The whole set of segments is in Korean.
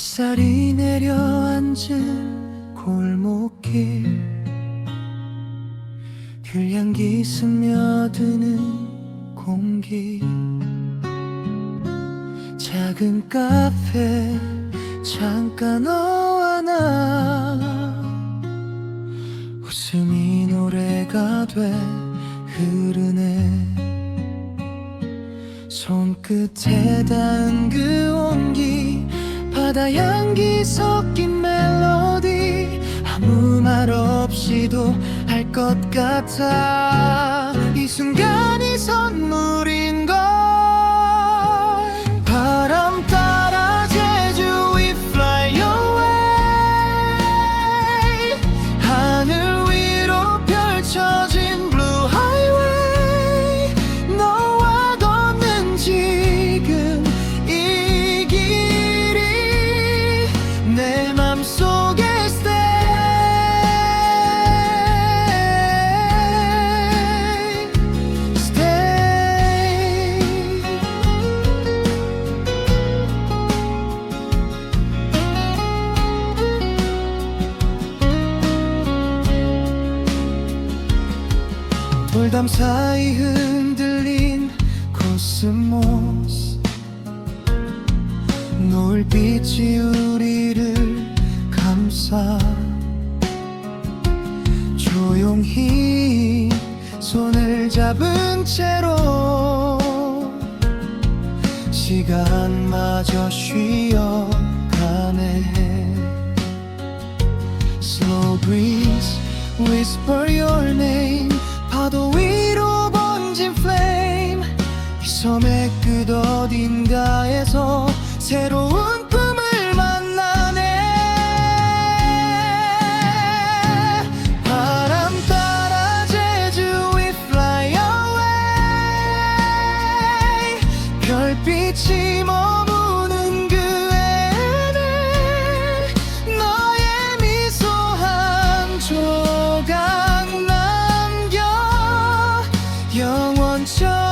햇살이 내려앉은 골목길. 귤향기 스며드는 공기. 작은 카페 잠깐 너와 나. 웃음이 노래가 돼 흐르네. 손끝에 닿은 그 온기 바다 향기 섞인 멜로디 아무 말 없이도 할 것 같아. 이 순간이 선물인 걸 돌담 사이 흔들린 코스모스. 노을빛이 우리를 감싸 조용히 손을 잡은 채로 시간마저 쉬어가네. Slow breeze whisper your name 파도 위로 번진 flame. 이 섬의 끝 어딘가에서 새로운 꿈을 만나네. 바람 따라 제주 we fly 별빛이 영원처럼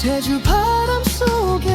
제주 바람 속에